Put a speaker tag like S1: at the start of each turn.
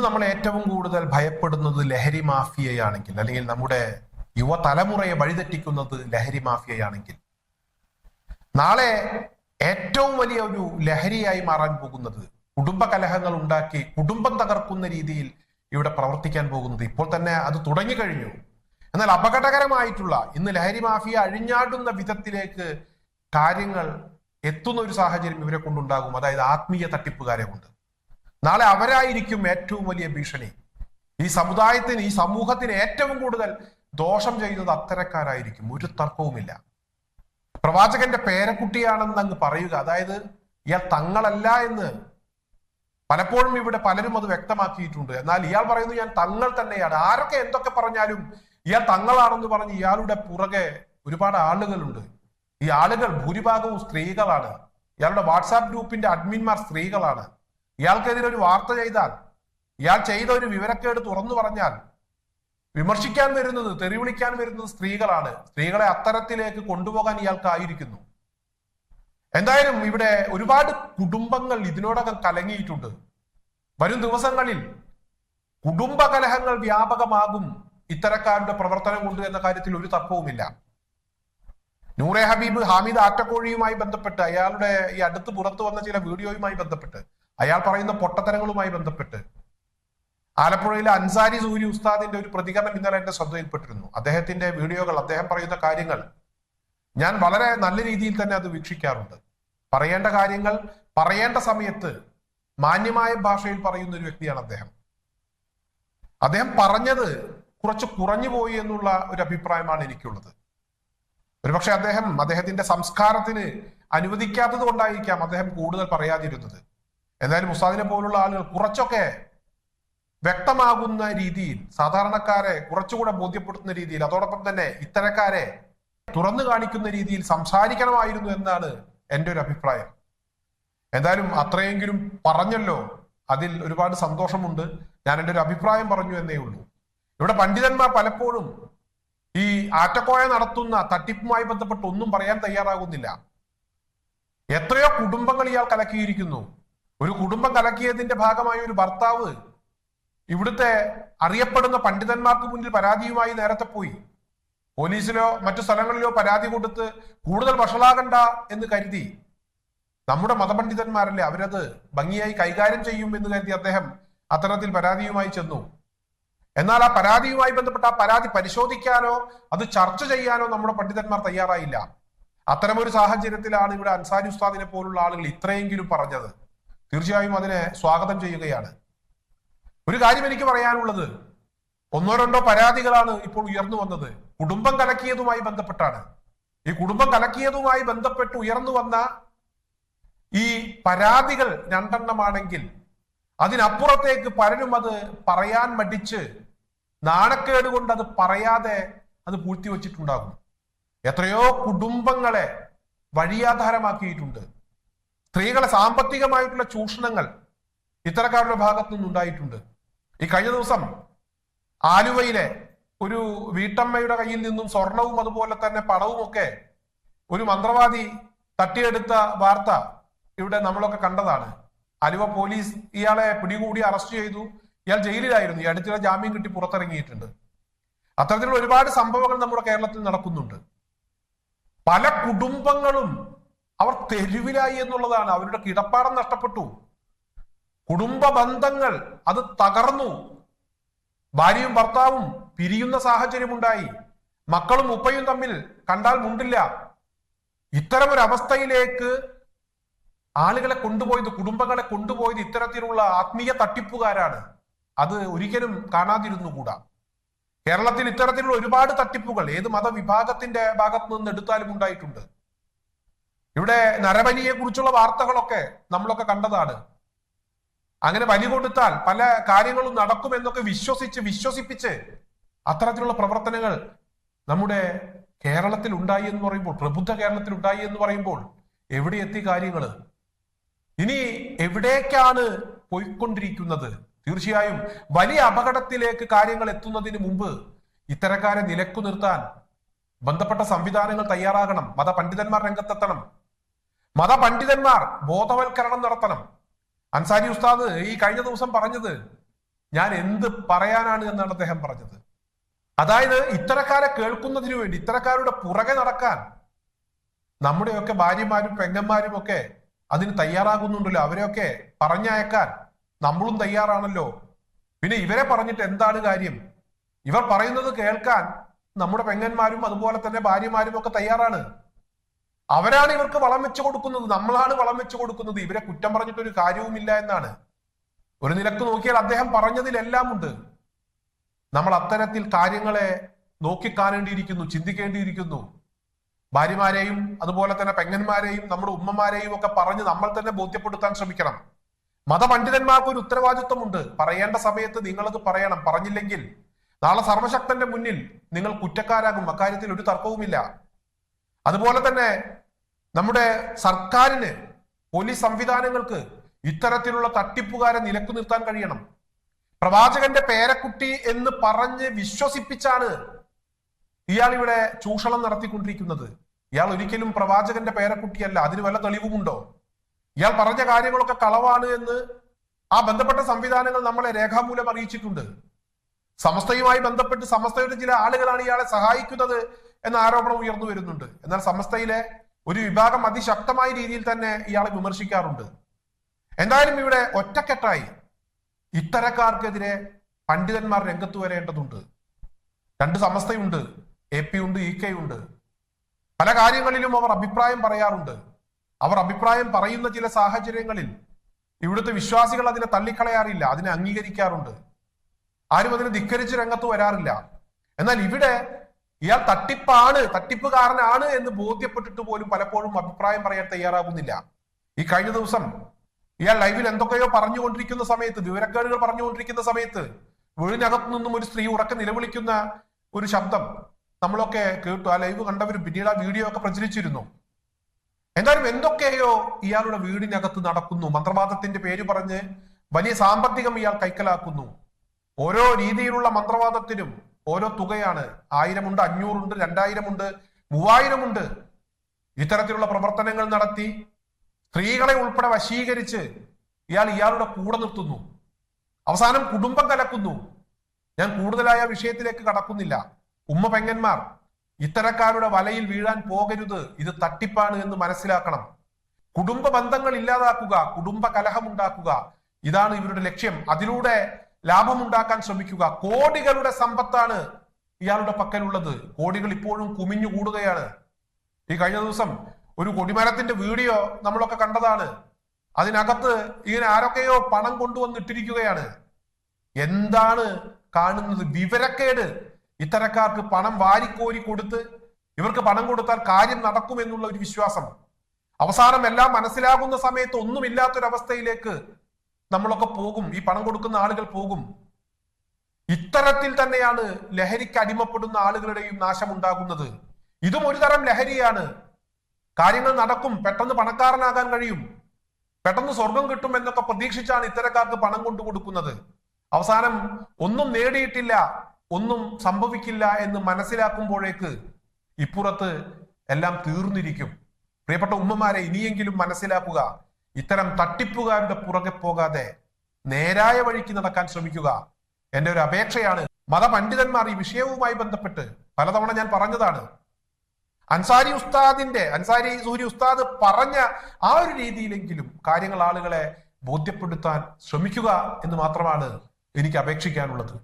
S1: നമ്മൾ ഏറ്റവും കൂടുതൽ ഭയപ്പെടുന്നത് ലഹരി മാഫിയയാണെങ്കിൽ അല്ലെങ്കിൽ നമ്മുടെ യുവതലമുറയെ വഴിതെറ്റിക്കുന്നത് ലഹരി മാഫിയയാണെങ്കിൽ നാളെ ഏറ്റവും വലിയ ഒരു ലഹരിയായി മാറാൻ പോകുന്നത് കുടുംബ കലഹങ്ങൾ ഉണ്ടാക്കി കുടുംബം തകർക്കുന്ന രീതിയിൽ ഇവിടെ പ്രവർത്തിക്കാൻ പോകുന്നത്. ഇപ്പോൾ തന്നെ അത് തുടങ്ങിക്കഴിഞ്ഞു. എന്നാൽ അപകടകരമായിട്ടുള്ള ഇന്ന് ലഹരി മാഫിയ അഴിഞ്ഞാടുന്ന വിധത്തിലേക്ക് കാര്യങ്ങൾ എത്തുന്ന ഒരു സാഹചര്യം ഇവരെ കൊണ്ടുണ്ടാകും. അതായത് ആത്മീയ തട്ടിപ്പുകാരെ കൊണ്ട്. നാളെ അവരായിരിക്കും ഏറ്റവും വലിയ ഭീഷണി. ഈ സമുദായത്തിന് ഈ സമൂഹത്തിന് ഏറ്റവും കൂടുതൽ ദോഷം ചെയ്യുന്നത് അത്തരക്കാരായിരിക്കും. ഒരു തർക്കവുമില്ല. പ്രവാചകന്റെ പേരക്കുട്ടിയാണെന്ന് അങ്ങ് പറയുക. അതായത് ഇയാൾ തങ്ങളല്ല എന്ന് പലപ്പോഴും ഇവിടെ പലരും അത് വ്യക്തമാക്കിയിട്ടുണ്ട്. എന്നാൽ ഇയാൾ പറയുന്നു ഞാൻ തങ്ങൾ തന്നെയാണ്. ആരൊക്കെ എന്തൊക്കെ പറഞ്ഞാലും ഇയാൾ തങ്ങളാണെന്ന് പറഞ്ഞ് ഇയാളുടെ പുറകെ ഒരുപാട് ആളുകളുണ്ട്. ഈ ആളുകൾ ഭൂരിഭാഗവും സ്ത്രീകളാണ്. ഇയാളുടെ വാട്സാപ്പ് ഗ്രൂപ്പിന്റെ അഡ്മിന്മാർ സ്ത്രീകളാണ്. ഇയാൾക്കെതിരെ ഒരു വാർത്ത ചെയ്താൽ ഇയാൾ ചെയ്ത ഒരു വിവരക്കേട് തുറന്നു പറഞ്ഞാൽ വിമർശിക്കാൻ വരുന്നത് തെറിവിളിക്കാൻ വരുന്നത് സ്ത്രീകളാണ്. സ്ത്രീകളെ അത്തരത്തിലേക്ക് കൊണ്ടുപോകാൻ ഇയാൾക്കായിരിക്കുന്നു. എന്തായാലും ഇവിടെ ഒരുപാട് കുടുംബങ്ങൾ ഇതിനോടകം കലങ്ങിയിട്ടുണ്ട്. വരും ദിവസങ്ങളിൽ കുടുംബ കലഹങ്ങൾ വ്യാപകമാകും ഇത്തരക്കാരുടെ പ്രവർത്തനം കൊണ്ട് എന്ന കാര്യത്തിൽ ഒരു തർക്കവുമില്ല. നൂറെ ഹബീബ് ഹാമിദ് ആറ്റക്കോഴിയുമായി ബന്ധപ്പെട്ട് അയാളുടെ ഈ അടുത്ത് പുറത്തു വന്ന ചില വീഡിയോയുമായി ബന്ധപ്പെട്ട് അയാൾ പറയുന്ന പൊട്ടത്തരങ്ങളുമായി ബന്ധപ്പെട്ട്. ആലപ്പുഴയിലെ അൻസാരി സൂരി ഉസ്താദിന്റെ ഒരു പ്രതികരണം ഇന്നലെ എന്റെ ശ്രദ്ധയിൽപ്പെട്ടിരുന്നു. അദ്ദേഹത്തിന്റെ വീഡിയോകൾ അദ്ദേഹം പറയുന്ന കാര്യങ്ങൾ ഞാൻ വളരെ നല്ല രീതിയിൽ തന്നെ അത് വീക്ഷിക്കാറുണ്ട്. പറയേണ്ട കാര്യങ്ങൾ പറയേണ്ട സമയത്ത് മാന്യമായ ഭാഷയിൽ പറയുന്ന ഒരു വ്യക്തിയാണ് അദ്ദേഹം. അദ്ദേഹം പറഞ്ഞത് കുറച്ച് കുറഞ്ഞു പോയി എന്നുള്ള ഒരു അഭിപ്രായമാണ് എനിക്കുള്ളത്. ഒരുപക്ഷെ അദ്ദേഹം അദ്ദേഹത്തിന്റെ സംസ്കാരത്തിന് അനുവദിക്കാത്തത് കൊണ്ടായിരിക്കാം അദ്ദേഹം കൂടുതൽ പറയാതിരുന്നത്. എന്നാലും മുസാദിനെ പോലുള്ള ആളുകൾ കുറച്ചൊക്കെ വ്യക്തമാകുന്ന രീതിയിൽ സാധാരണക്കാരെ കുറച്ചുകൂടെ ബോധ്യപ്പെടുത്തുന്ന രീതിയിൽ അതോടൊപ്പം തന്നെ ഇത്തരക്കാരെ തുറന്നു കാണിക്കുന്ന രീതിയിൽ സംസാരിക്കണമായിരുന്നു എന്നാണ് എന്റെ ഒരു അഭിപ്രായം. എന്തായാലും അത്രയെങ്കിലും പറഞ്ഞല്ലോ അതിൽ ഒരുപാട് സന്തോഷമുണ്ട്. ഞാൻ എന്റെ ഒരു അഭിപ്രായം പറഞ്ഞു എന്നേ ഉള്ളൂ. ഇവിടെ പണ്ഡിതന്മാർ പലപ്പോഴും ഈ ആറ്റക്കോയ നടത്തുന്ന തട്ടിപ്പുമായി ബന്ധപ്പെട്ട് ഒന്നും പറയാൻ തയ്യാറാകുന്നില്ല. എത്രയോ കുടുംബങ്ങൾ ഇയാൾ കലക്കിയിരിക്കുന്നു. ഒരു കുടുംബം കലക്കിയതിന്റെ ഭാഗമായ ഒരു ഭർത്താവ് ഇവിടുത്തെ അറിയപ്പെടുന്ന പണ്ഡിതന്മാർക്ക് മുന്നിൽ പരാതിയുമായി നേരത്തെ പോയി. പോലീസിലോ മറ്റു സ്ഥലങ്ങളിലോ പരാതി കൊടുത്ത് കൂടുതൽ വഷളാകണ്ട എന്ന് കരുതി. നമ്മുടെ മതപണ്ഡിതന്മാരല്ലേ അവരത് ഭംഗിയായി കൈകാര്യം ചെയ്യും എന്ന് കരുതി അദ്ദേഹം അത്തരത്തിൽ പരാതിയുമായി ചെന്നു. എന്നാൽ ആ പരാതിയുമായി ബന്ധപ്പെട്ട ആ പരാതി പരിശോധിക്കാനോ അത് ചർച്ച ചെയ്യാനോ നമ്മുടെ പണ്ഡിതന്മാർ തയ്യാറായില്ല. അത്തരമൊരു സാഹചര്യത്തിലാണ് ഇവിടെ അൻസാരി ഉസ്താദിനെ പോലുള്ള ആളുകൾ ഇത്രയെങ്കിലും പറഞ്ഞത്. തീർച്ചയായും അതിനെ സ്വാഗതം ചെയ്യുകയാണ്. ഒരു കാര്യം എനിക്ക് പറയാനുള്ളത്. ഒന്നോ രണ്ടോ പരാതികളാണ് ഇപ്പോൾ ഉയർന്നു വന്നത്. കുടുംബം കലക്കിയതുമായി ബന്ധപ്പെട്ടാണ്. ഈ കുടുംബം കലക്കിയതുമായി ബന്ധപ്പെട്ട് ഉയർന്നു വന്ന ഈ പരാതികൾ രണ്ടെണ്ണമാണെങ്കിൽ അതിനപ്പുറത്തേക്ക് പലരും അത് പറയാൻ മടിച്ച് നാണക്കേട് കൊണ്ട് അത് പറയാതെ അത് പൂഴ്ത്തിവെച്ചിട്ടുണ്ടാകും. എത്രയോ കുടുംബങ്ങളെ വഴിയാധാരമാക്കിയിട്ടുണ്ട്. സ്ത്രീകളെ സാമ്പത്തികമായിട്ടുള്ള ചൂഷണങ്ങൾ ഇത്തരക്കാരുടെ ഭാഗത്തു നിന്നുണ്ടായിട്ടുണ്ട്. ഈ കഴിഞ്ഞ ദിവസം ആലുവയിലെ ഒരു വീട്ടമ്മയുടെ കയ്യിൽ നിന്നും സ്വർണവും അതുപോലെ തന്നെ പണവും ഒക്കെ ഒരു മന്ത്രവാദി തട്ടിയെടുത്ത വാർത്ത ഇവിടെ നമ്മളൊക്കെ കണ്ടതാണ്. ആലുവ പോലീസ് ഇയാളെ പിടികൂടി അറസ്റ്റ് ചെയ്തു. ഇയാൾ ജയിലിലായിരുന്നു. ഈ അടുത്തിടെ ജാമ്യം കിട്ടി പുറത്തിറങ്ങിയിട്ടുണ്ട്. അത്തരത്തിലുള്ള ഒരുപാട് സംഭവങ്ങൾ നമ്മുടെ കേരളത്തിൽ നടക്കുന്നുണ്ട്. പല കുടുംബങ്ങളും അവർ തെരുവിലായി എന്നുള്ളതാണ്. അവരുടെ കിടപ്പാടം നഷ്ടപ്പെട്ടു. കുടുംബ ബന്ധങ്ങൾ അത് തകർന്നു. ഭാര്യയും ഭർത്താവും പിരിയുന്ന സാഹചര്യമുണ്ടായി. മക്കളും ഉപ്പയും തമ്മിൽ കണ്ടാൽ മുണ്ടില്ല. ഇത്തരമൊരവസ്ഥയിലേക്ക് ആളുകളെ കൊണ്ടുപോയത് കുടുംബങ്ങളെ കൊണ്ടുപോയത് ഇത്തരത്തിലുള്ള ആത്മീയ തട്ടിപ്പുകാരാണ്. അത് ഒരിക്കലും കാണാതിരുന്നുകൂടാ. കേരളത്തിൽ ഇത്തരത്തിലുള്ള ഒരുപാട് തട്ടിപ്പുകൾ ഏത് മതവിഭാഗത്തിന്റെ ഭാഗത്തു നിന്ന് എടുത്താലും ഉണ്ടായിട്ടുണ്ട്. ഇവിടെ നരബലിയെ കുറിച്ചുള്ള വാർത്തകളൊക്കെ നമ്മളൊക്കെ കണ്ടതാണ്. അങ്ങനെ ബലി കൊടുത്താൽ പല കാര്യങ്ങളും നടക്കുമെന്നൊക്കെ വിശ്വസിച്ച് വിശ്വസിപ്പിച്ച് അത്തരത്തിലുള്ള പ്രവർത്തനങ്ങൾ നമ്മുടെ കേരളത്തിൽ ഉണ്ടായി എന്ന് പറയുമ്പോൾ പ്രബുദ്ധ കേരളത്തിൽ ഉണ്ടായി എന്ന് പറയുമ്പോൾ എവിടെ എത്തി കാര്യങ്ങൾ? ഇനി എവിടേക്കാണ് പോയിക്കൊണ്ടിരിക്കുന്നത്? തീർച്ചയായും വലിയ അപകടത്തിലേക്ക് കാര്യങ്ങൾ എത്തുന്നതിന് മുമ്പ് ഇത്തരക്കാരെ നിലക്കു നിർത്താൻ ബന്ധപ്പെട്ട സംവിധാനങ്ങൾ തയ്യാറാകണം. മതപണ്ഡിതന്മാർ രംഗത്തെത്തണം. മതപണ്ഡിതന്മാർ ബോധവൽക്കരണം നടത്തണം. അൻസാരി ഉസ്താദ് ഈ കഴിഞ്ഞ ദിവസം പറഞ്ഞത് ഞാൻ എന്ത് പറയാനാണ് എന്നാണ് അദ്ദേഹം പറഞ്ഞത്. അതായത് ഇത്തരക്കാരെ കേൾക്കുന്നതിനു വേണ്ടി ഇത്തരക്കാരുടെ പുറകെ നടക്കാൻ നമ്മുടെയൊക്കെ ഭാര്യമാരും പെങ്ങന്മാരും ഒക്കെ അതിന് തയ്യാറാകുന്നുണ്ടല്ലോ. അവരെയൊക്കെ പറഞ്ഞയക്കാൻ നമ്മളും തയ്യാറാണല്ലോ. പിന്നെ ഇവരെ പറഞ്ഞിട്ട് എന്താണ് കാര്യം? ഇവർ പറയുന്നത് കേൾക്കാൻ നമ്മുടെ പെങ്ങന്മാരും അതുപോലെ തന്നെ ഭാര്യമാരും ഒക്കെ തയ്യാറാണ്. അവരാണ് ഇവർക്ക് വളം വെച്ചു കൊടുക്കുന്നത്. നമ്മളാണ് വളം വെച്ചു കൊടുക്കുന്നത്. ഇവരെ കുറ്റം പറഞ്ഞിട്ട് ഒരു കാര്യവുമില്ല എന്നാണ്. ഒരു നിലയ്ക്ക് നോക്കിയാൽ അദ്ദേഹം പറഞ്ഞതിലെല്ലാം ഉണ്ട് നമ്മൾ അത്തരത്തിൽ കാര്യങ്ങളെ നോക്കിക്കാണേണ്ടിയിരിക്കുന്നു ചിന്തിക്കേണ്ടിയിരിക്കുന്നു. ഭാര്യമാരെയും അതുപോലെ തന്നെ പെങ്ങന്മാരെയും നമ്മുടെ ഉമ്മമാരെയും ഒക്കെ പറഞ്ഞ് നമ്മൾ തന്നെ ബോധ്യപ്പെടുത്താൻ ശ്രമിക്കണം. മതപണ്ഡിതന്മാർക്ക് ഒരു ഉത്തരവാദിത്വമുണ്ട്. പറയേണ്ട സമയത്ത് നിങ്ങളത് പറയണം. പറഞ്ഞില്ലെങ്കിൽ നാളെ സർവശക്തന്റെ മുന്നിൽ നിങ്ങൾ കുറ്റക്കാരാകും. അക്കാര്യത്തിൽ ഒരു തർക്കവുമില്ല. അതുപോലെ തന്നെ നമ്മുടെ സർക്കാരിന് പോലീസ് സംവിധാനങ്ങൾക്ക് ഇത്തരത്തിലുള്ള തട്ടിപ്പുകാരെ നിലക്കു നിർത്താൻ കഴിയണം. പ്രവാചകന്റെ പേരക്കുട്ടി എന്ന് പറഞ്ഞ് വിശ്വസിപ്പിച്ചാണ് ഇയാൾ ഇവിടെ ചൂഷണം നടത്തിക്കൊണ്ടിരിക്കുന്നത്. ഇയാൾ ഒരിക്കലും പ്രവാചകന്റെ പേരക്കുട്ടിയല്ല. അതിന് വല്ല തെളിവുമുണ്ടോ? ഇയാൾ പറഞ്ഞ കാര്യങ്ങളൊക്കെ കളവാണ് എന്ന് ആ ബന്ധപ്പെട്ട സംവിധാനങ്ങൾ നമ്മളെ രേഖാമൂലം അറിയിച്ചിട്ടുണ്ട്. സമസ്തയുമായി ബന്ധപ്പെട്ട് സമസ്തയുടെ ചില ആളുകളാണ് ഇയാളെ സഹായിക്കുന്നത് എന്ന ആരോപണം ഉയർന്നു വരുന്നുണ്ട്. എന്നാൽ സമസ്തയിലെ ഒരു വിഭാഗം അതിശക്തമായ രീതിയിൽ തന്നെ ഇയാളെ വിമർശിക്കാറുണ്ട്. എന്തായാലും ഇവിടെ ഒറ്റക്കെട്ടായി ഇത്തരക്കാർക്കെതിരെ പണ്ഡിതന്മാർ രംഗത്ത് വരേണ്ടതുണ്ട്. രണ്ട് സമസ്തയുണ്ട്. എ പി ഉണ്ട് ഇ കെ ഉണ്ട്. പല കാര്യങ്ങളിലും അവർ അഭിപ്രായം പറയാറുണ്ട്. അവർ അഭിപ്രായം പറയുന്ന ചില സാഹചര്യങ്ങളിൽ ഇവിടുത്തെ വിശ്വാസികൾ അതിനെ തള്ളിക്കളയാറില്ല അതിനെ അംഗീകരിക്കാറുണ്ട്. ആരും അതിനെ ധിക്കരിച്ച് രംഗത്ത് വരാറില്ല. എന്നാൽ ഇവിടെ ഇയാൾ തട്ടിപ്പാണ് തട്ടിപ്പുകാരനാണ് എന്ന് ബോധ്യപ്പെട്ടിട്ട് പോലും പലപ്പോഴും അഭിപ്രായം പറയാൻ തയ്യാറാകുന്നില്ല. ഈ കഴിഞ്ഞ ദിവസം ഇയാൾ ലൈവിൽ എന്തൊക്കെയോ പറഞ്ഞുകൊണ്ടിരിക്കുന്ന സമയത്ത് വിവരക്കേടുകൾ പറഞ്ഞുകൊണ്ടിരിക്കുന്ന സമയത്ത് വീടിനകത്തു നിന്നും ഒരു സ്ത്രീ ഉറക്കെ നിലവിളിക്കുന്ന ഒരു ശബ്ദം നമ്മളൊക്കെ കേട്ടു. ആ ലൈവ് കണ്ടവർ പിന്നീട് ആ വീഡിയോ ഒക്കെ പ്രചരിച്ചിരുന്നു. എന്തായാലും എന്തൊക്കെയോ ഇയാളുടെ വീടിനകത്ത് നടക്കുന്നു. മന്ത്രവാദത്തിന്റെ പേര് പറഞ്ഞ് വലിയ സാമ്പത്തികം ഇയാൾ കൈക്കലാക്കുന്നു. ഓരോ രീതിയിലുള്ള മന്ത്രവാദത്തിനും ഓരോ തുകയാണ്. ആയിരമുണ്ട് അഞ്ഞൂറുണ്ട് രണ്ടായിരമുണ്ട് മൂവായിരമുണ്ട്. ഇത്തരത്തിലുള്ള പ്രവർത്തനങ്ങൾ നടത്തി സ്ത്രീകളെ ഉൾപ്പെടെ വശീകരിച്ച് ഇയാൾ ഇയാളുടെ കൂടെ നിർത്തുന്നു. അവസാനം കുടുംബം കലക്കുന്നു. ഞാൻ കൂടുതലായ വിഷയത്തിലേക്ക് കടക്കുന്നില്ല. ഉമ്മ പെങ്ങന്മാർ ഇത്തരക്കാരുടെ വലയിൽ വീഴാൻ പോകരുത്. ഇത് തട്ടിപ്പാണ് എന്ന് മനസ്സിലാക്കണം. കുടുംബ ബന്ധങ്ങൾ ഇല്ലാതാക്കുക കുടുംബ കലഹമുണ്ടാക്കുക. ഇതാണ് ഇവരുടെ ലക്ഷ്യം. അതിലൂടെ ലാഭമുണ്ടാക്കാൻ ശ്രമിക്കുക. കോടികളുടെ സമ്പത്താണ് ഇയാളുടെ പക്കലുള്ളത്. കോടികൾ ഇപ്പോഴും കുമിഞ്ഞു കൂടുകയാണ്. ഈ കഴിഞ്ഞ ദിവസം ഒരു കൊടിമരത്തിന്റെ വീഡിയോ നമ്മളൊക്കെ കണ്ടതാണ്. അതിനകത്ത് ഇങ്ങനെ ആരൊക്കെയോ പണം കൊണ്ടുവന്നിട്ടിരിക്കുകയാണ്. എന്താണ് കാണുന്നത്? വിവരക്കേട്. ഇത്തരക്കാർക്ക് പണം വാരിക്കോരി കൊടുത്ത് ഇവർക്ക് പണം കൊടുത്താൽ കാര്യം നടക്കുമെന്നുള്ള ഒരു വിശ്വാസം. അവസാനം എല്ലാം മനസ്സിലാകുന്ന സമയത്ത് ഒന്നുമില്ലാത്തൊരവസ്ഥയിലേക്ക് നമ്മളൊക്കെ പോകും. ഈ പണം കൊടുക്കുന്ന ആളുകൾ പോകും. ഇത്തരത്തിൽ തന്നെയാണ് ലഹരിക്ക് അടിമപ്പെടുന്ന ആളുകളുടെയും നാശം ഉണ്ടാകുന്നത് ഇതും ഒരു തരം ലഹരിയാണ്. കാര്യങ്ങൾ നടക്കും. പെട്ടെന്ന് പണക്കാരനാകാൻ കഴിയും. പെട്ടെന്ന് സ്വർഗം കിട്ടും എന്നൊക്കെ പ്രതീക്ഷിച്ചാണ് ഇത്തരക്കാർക്ക് പണം കൊണ്ടു കൊടുക്കുന്നത്. അവസാനം ഒന്നും നേടിയിട്ടില്ല ഒന്നും സംഭവിക്കില്ല എന്ന് മനസ്സിലാക്കുമ്പോഴേക്ക് ഇപ്പുറത്ത് എല്ലാം തീർന്നിരിക്കും. പ്രിയപ്പെട്ട ഉമ്മമാരെ ഇനിയെങ്കിലും മനസ്സിലാക്കുക. ഇത്തരം തട്ടിപ്പുകാരുടെ പുറകെ പോകാതെ നേരായ വഴിക്ക് നടക്കാൻ ശ്രമിക്കുക. എന്റെ ഒരു അപേക്ഷയാണ്. മതപണ്ഡിതന്മാർ ഈ വിഷയവുമായി ബന്ധപ്പെട്ട് പലതവണ ഞാൻ പറഞ്ഞതാണ്. അൻസാരി ഉസ്താദിന്റെ അൻസാരി സൂരി ഉസ്താദ് പറഞ്ഞ ആ ഒരു രീതിയിലെങ്കിലും കാര്യങ്ങൾ ആളുകളെ ബോധ്യപ്പെടുത്താൻ ശ്രമിക്കുക എന്ന് മാത്രമാണ് എനിക്ക് അപേക്ഷിക്കാനുള്ളത്.